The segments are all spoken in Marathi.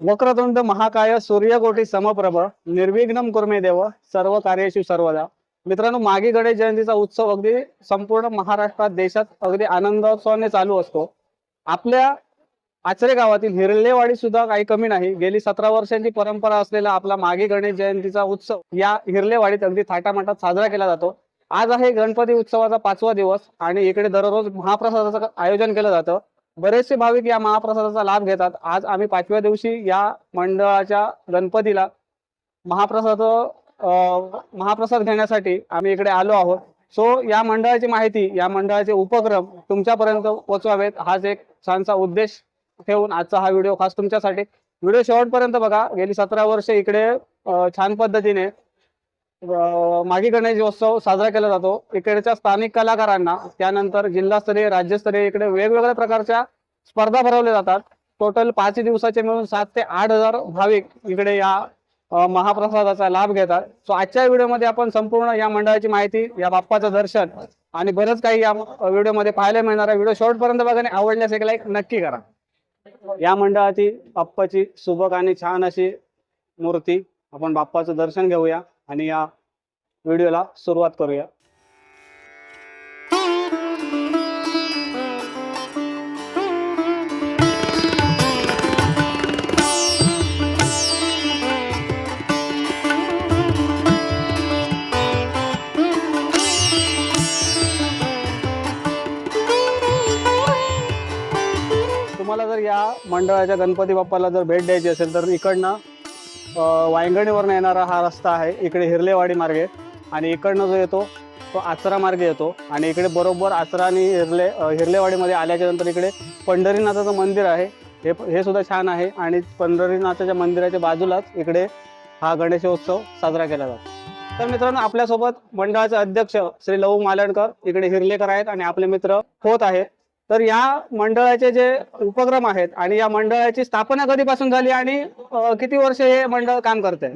वक्रतुंड महाकाय सूर्यकोटी समप्रभ निर्विघ्नम कुर्मे देव सर्व कार्येषु सर्वदा. मित्रांनो मागे गणेश जयंतीचा उत्सव अगदी संपूर्ण महाराष्ट्रात देशात अगदी आनंदोत्सवाने चालू असतो. आपल्या आचरे गावातील हिरलेवाडी सुद्धा काही कमी नाही. गेली सतरा वर्षांची परंपरा असलेला आपला मागे गणेश जयंतीचा उत्सव या हिरलेवाडीत अगदी थाटामाटात साजरा केला जातो. आज आहे गणपती उत्सवाचा पाचवा दिवस आणि इकडे दररोज महाप्रसादाचं आयोजन केलं जातं. बरेचसे भाविक या महाप्रसादाचा लाभ घेतात. आज आम्ही पाचव्या दिवशी या मंडळाच्या गणपतीला महाप्रसाद महाप्रसाद घेण्यासाठी आम्ही इकडे आलो आहोत. सो या मंडळाची माहिती या मंडळाचे उपक्रम तुमच्यापर्यंत पोहोचवावेत. हाच एक छानसा उद्देश ठेवून आजचा हा व्हिडिओ खास तुमच्यासाठी. व्हिडिओ शेवटपर्यंत बघा. गेली सतरा वर्ष इकडे छान पद्धतीने माघी गणेश उत्सव साजरा केला जातो. इकडच्या स्थानिक कलाकारांना त्यानंतर जिल्हास्तरीय राज्यस्तरीय इकडे वेगवेगळ्या प्रकारच्या स्पर्धा भरवल्या जातात. टोटल पाच दिवसाचे मिळून सात ते आठ हजार भाविक इकडे या महाप्रसादाचा लाभ घेतात. सो आजच्या व्हिडिओमध्ये आपण संपूर्ण या मंडळाची माहिती या बाप्पाचं दर्शन आणि बरंच काही या व्हिडिओमध्ये पाहायला मिळणार आहे. व्हिडिओ शेवटपर्यंत बघा आवडल्यास एक लाईक नक्की करा. या मंडळाची बाप्पाची सुबक आणि छान अशी मूर्ती आपण बाप्पाचं दर्शन घेऊया. आणि या व्हिडिओला सुरुवात करूया. तुम्हाला जर या मंडळाच्या गणपती बाप्पाला जर भेट द्यायची असेल तर इकडनं वायंगणीवरनं येणारा हा रस्ता आहे. इकडे हिरलेवाडी मार्गे आणि इकडनं जो येतो तो आचरा मार्गे येतो आणि इकडे बरोबर आचरा आणि हिरले हिरलेवाडीमध्ये आल्याच्यानंतर इकडे पंढरीनाथाचं मंदिर आहे. हे हे सुद्धा छान आहे आणि पंढरीनाथाच्या मंदिराच्या बाजूलाच इकडे हा गणेशोत्सव साजरा केला जातो. तर मित्रांनो आपल्यासोबत मंडळाचे अध्यक्ष श्री लहू मालणकर इकडे हिरलेकर आहेत आणि आपले मित्र होत आहेत. तर या मंडळाचे जे उपक्रम आहेत आणि या मंडळाची स्थापना कधीपासून झाली आणि किती वर्ष हे मंडळ काम करते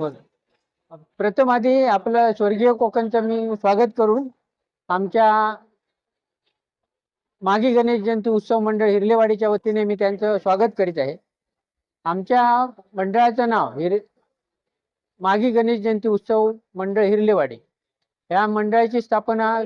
प्रथम आधी आपलं स्वर्गीय कोकणचं मी स्वागत करून आमच्या मागी गणेश जयंती उत्सव मंडळ हिरलेवाडीच्या वतीने मी त्यांचं स्वागत करीत आहे. आमच्या मंडळाचं नाव हिर मागी गणेश जयंती उत्सव मंडळ हिरलेवाडी. या मंडळाची स्थापना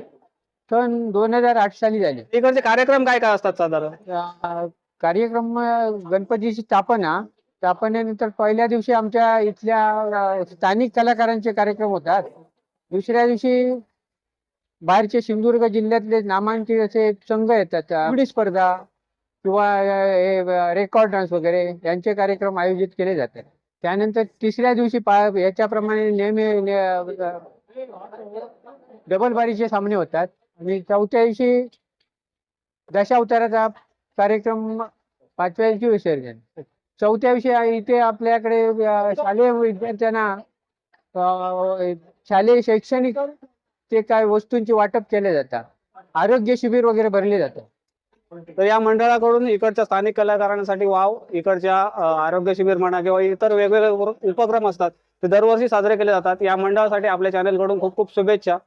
सन दोन हजार आठ साली झाली. इकडचे कार्यक्रम काय काय असतात साधारण? अं, कार्यक्रम अं, गणपतीची स्थापना स्थापनेनंतर पहिल्या दिवशी आमच्या इथल्या अं, स्थानिक कलाकारांचे कार्यक्रम होतात. दुसऱ्या दिवशी बाहेरचे सिंधुदुर्ग जिल्ह्यातले नामांकित असे संघ येतात. स्पर्धा. किंवा हे रेकॉर्ड डान्स वगैरे यांचे कार्यक्रम आयोजित केले जातात. त्यानंतर तिसऱ्या दिवशी पा याच्याप्रमाणे नेहमी डबल बारीचे सामने होतात. आणि चौथ्या दिवशी दशावताराचा कार्यक्रम पाचव्या दिवशी विसर्जन. चौथ्या दिवशी इथे आपल्याकडे शालेय विद्यार्थ्यांना शालेय शैक्षणिक ते काय वस्तूंचे वाटप केले जातात. आरोग्य शिबिर वगैरे भरले जातात. तर या मंडळाकडून इकडच्या स्थानिक कलाकारांसाठी वाव इकडच्या आरोग्य शिबिर म्हणा किंवा इतर वेगवेगळे उपक्रम असतात ते दरवर्षी साजरे केले जातात. या मंडळासाठी आपल्या चॅनलकडून खूप खूप शुभेच्छा.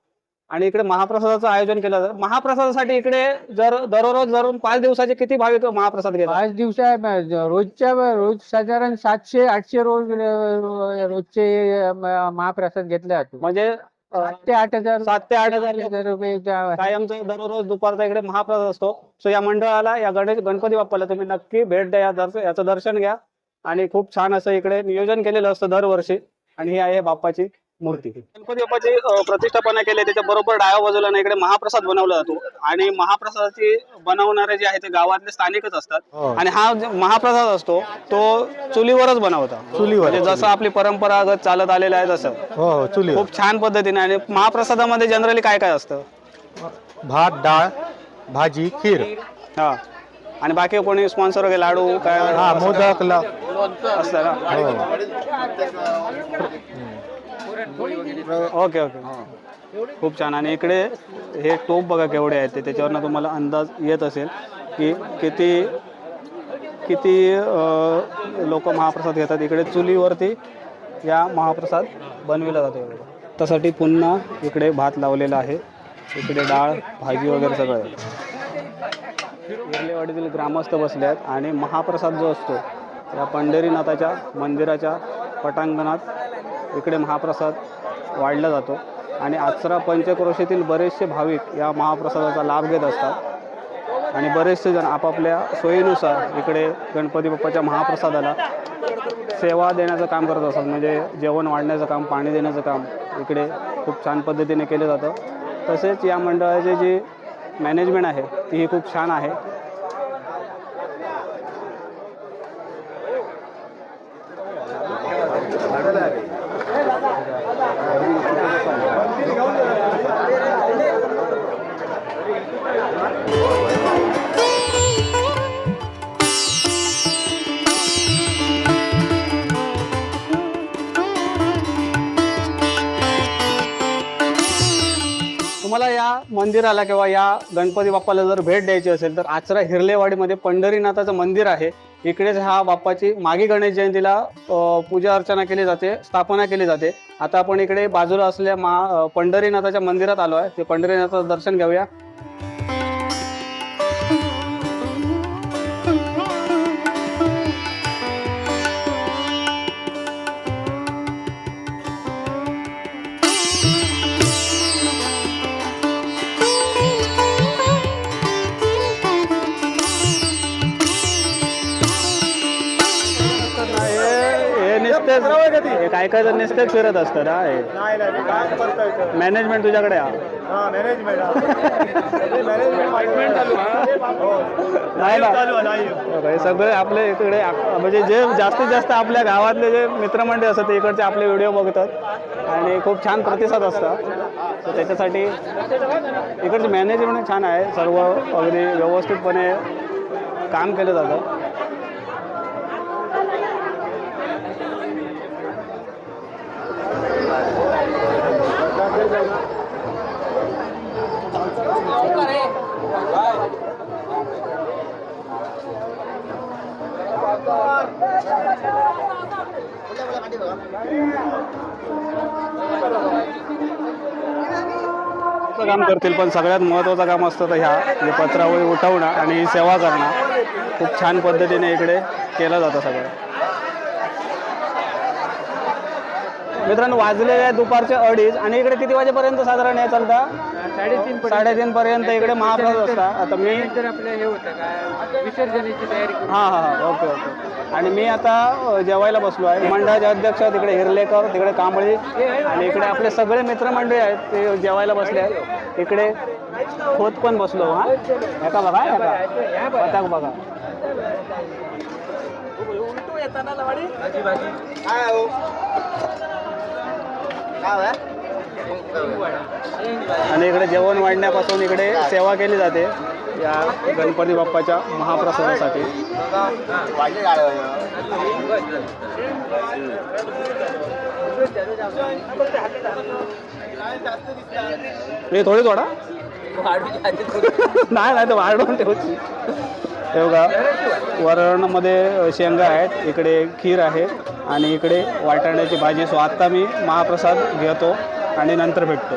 आणि इकडे महाप्रसादाचं आयोजन केलं जातं. महाप्रसादासाठी इकडे जर दररोज धरून पाच दिवसाचे किती भाविक महाप्रसाद घेतात? पाच दिवसा रोजच्या रोज साधारण सातशे आठशे रोज रोजचे म- महाप्रसाद घेतले जातो. म्हणजे अं, सात ते आठ हजार सात ते आठ हजार हजार रुपये त्या- कायमचा दररोज दुपारचा इकडे महाप्रसाद असतो. सो या मंडळाला या गणेश गणपती बाप्पाला तुम्ही नक्की भेट द्या या दर्श- याचं दर्शन घ्या. आणि खूप छान असं इकडे नियोजन केलेलं असतं दरवर्षी. आणि ही आहे बाप्पाची. मूर्ती. गणपती बाप्पाची प्रतिष्ठापना केली त्याच्या बरोबर डाव्या बाजूला ना इकडे महाप्रसाद बनवला जातो. आणि महाप्रसादाची बनवणारे जे आहे ते गावातले स्थानिकच असतात. आणि हा जो महाप्रसाद असतो तो चुलीवरच बनवतात. चुलीवर. म्हणजे जसं आपली परंपरागत चालत आलेलं आहे तसं. हो हो चुली खूप छान पद्धतीने आणि महाप्रसादामध्ये जनरली काय काय असतं? भात डाळ भाजी खीर. हा. आणि बाकी कोणी स्पॉन्सर वगैरे लाडू काय हा मोदक ला असतं ओके ओके. खूप छान. आणि इकडे हे टोप बघा केवढे आहेत ते. त्याच्यावरनं तुम्हाला अंदाज येत असेल की किती किती लोक महाप्रसाद घेतात. इकडे चुलीवरती या महाप्रसाद बनविला जातो. त्यासाठी पुन्हा इकडे भात लावलेला आहे. इकडे डाळ भाजी वगैरे सगळं आहे. हिरलेवाडीतील ग्रामस्थ बसले आहेत आणि महाप्रसाद जो असतो या पंढरीनाथाच्या मंदिराच्या पटांगणात इकडे महाप्रसाद वाढला जातो. आणि आचरा पंचक्रोशीतील बरेचसे भाविक या महाप्रसादाचा लाभ घेत असतात. आणि बरेचसे जण आपापल्या सोयीनुसार इकडे गणपती बाप्पाच्या महाप्रसादाला सेवा देण्याचं काम करत असतात. म्हणजे जेवण वाढण्याचं काम पाणी देण्याचं काम इकडे खूप छान पद्धतीने केलं जातं. तसेच या मंडळाची जी मॅनेजमेंट आहे ती खूप छान आहे. तुम्हाला या मंदिराला किंवा या गणपती बाप्पाला जर भेट द्यायची असेल तर आचरा हिरलेवाडीमध्ये पंढरीनाथाचं मंदिर आहे. इकडेच हा बाप्पाची मागी गणेश जयंतीला पूजा अर्चना केली जाते स्थापना केली जाते. आता आपण इकडे बाजूला असलेल्या मा पंढरीनाथाच्या मंदिरात आलो आहे. ते पंढरीनाथाचं दर्शन घेऊया. हे हे हे काय काय जण नुसतेच फिरत असतं ना हे. नाही मॅनेजमेंट तुझ्याकडे. हा मॅनेजमेंट मॅनेजमेंट नाही ना बघा, हे सगळे आपले इकडे म्हणजे जे जास्तीत जास्त आपल्या गावातले जे मित्रमंडळी असतात ते इकडचे आपले व्हिडिओ बघतात. आणि खूप छान प्रतिसाद असतात तर त्याच्यासाठी इकडचे मॅनेजमेंट छान आहे. सर्व अगदी व्यवस्थितपणे काम केलं जातं. काम करतील पण सगळ्यात महत्त्वाचं काम असतं तर ह्या म्हणजे पत्रावळी उठवणं आणि सेवा करणं. खूप छान पद्धतीने इकडे केलं जातं सगळं. मित्रांनो वाजलेले आहे दुपारचे अडीच आणि इकडे किती वाजेपर्यंत साधारण हे चालतं? साडेतीन साडेतीन पर्यंत इकडे महाप्रसाद असता. आता मी आपलं हे होतं काय विसर्जनाची तयारी हां हां हां ओके ओके. आणि मी आता जेवायला बसलो आहे. मंडळाचे अध्यक्ष तिकडे हिरलेकर तिकडे कांबळी आणि इकडे आपले सगळे मित्रमंडळी आहेत ते जेवायला बसले आहेत. इकडे खोत पण बसलो हा. एका बघा एका पताक बघा. आणि इकडे जेवण वाढण्यापासून इकडे सेवा केली जाते या गणपती बाप्पाच्या महाप्रसादासाठी. हे थोडी थोडा नाही नाही तर वाढवून ठेवची हे बघा वरणामध्ये शेंगा आहेत. इकडे खीर आहे आणि इकडे वाटाण्याची भाजी. सो आत्ता मी महाप्रसाद घेतो आणि नंतर भेटतो.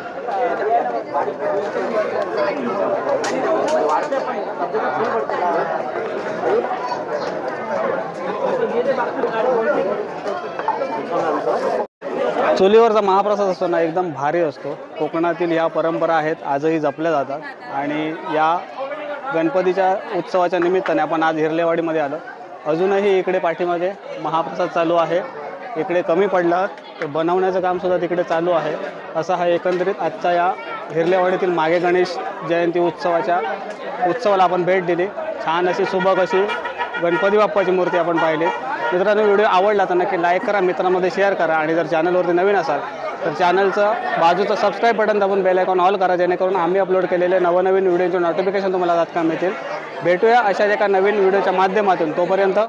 चुलीवरचा महाप्रसाद असतो ना एकदम भारी असतो. कोकणातील या परंपरा आहेत आजही जपल्या जातात. आणि या गणपतीच्या उत्सवाच्या निमित्ताने आपण आज हिरलेवाडीमध्ये आलो. अजूनही इकडे पाठीमागे महाप्रसाद चालू आहे. इकडे कमी पडला तर बनवण्याचं कामसुद्धा तिकडे चालू आहे. असा हा एकंदरीत आजचा या हिरलेवाडीतील मागे गणेश जयंती उत्सवाच्या उत्सवाला आपण भेट दिली. छान अशी सुबक अशी गणपती बाप्पाची मूर्ती आपण पाहिली. मित्रांनो व्हिडिओ आवडला तर नक्की लाईक करा मित्रांमध्ये शेअर करा आणि जर चॅनलवरती नवीन असाल तर चॅनलचं बाजूचं सबस्क्राईब बटन दाबून बेल आयकॉन ऑल करा जेणेकरून आम्ही अपलोड केलेले नवनवीन व्हिडिओचे नोटिफिकेशन तुम्हाला तात्काळ मिळतील. भेटूया अशाच एका नवीन व्हिडिओच्या माध्यमातून. तोपर्यंत